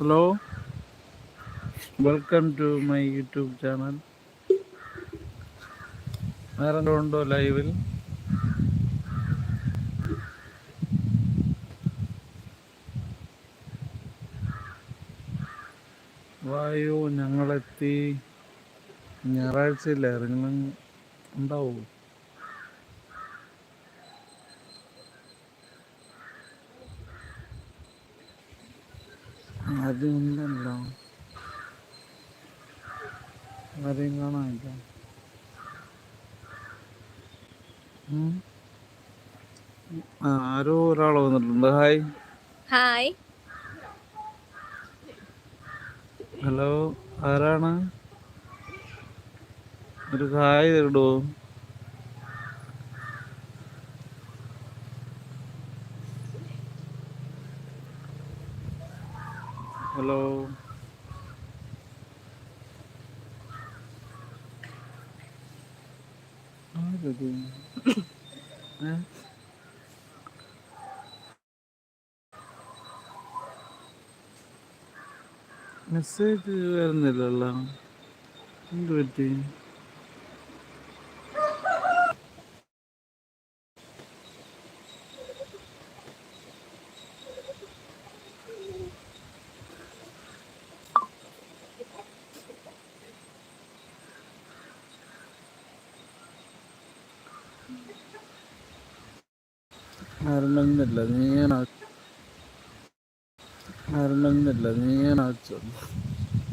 Hello. Welcome to my YouTube channel. വേറെ ഉണ്ടോ ലൈവിൽ? വായു ഞങ്ങളെത്തി. ഞായറാഴ്ചയില്ലേ? നിങ്ങൾ അതില്ലല്ലോ വരെയും കാണാനില്ല. ആരോ ഒരാൾ വന്നിട്ടുണ്ട്. ഹായ് ഹായ് ഹലോ ആരാണ്? ഒരു ഹായ് തരുടോ ഹലോ ആരത് ഏ? മെസ്സേജ് വരുന്നില്ലല്ലോ എന്ത് പറ്റി വരണമെന്നില്ല നീ ഞാൻ വരണമെന്നില്ല നീ ഞാൻ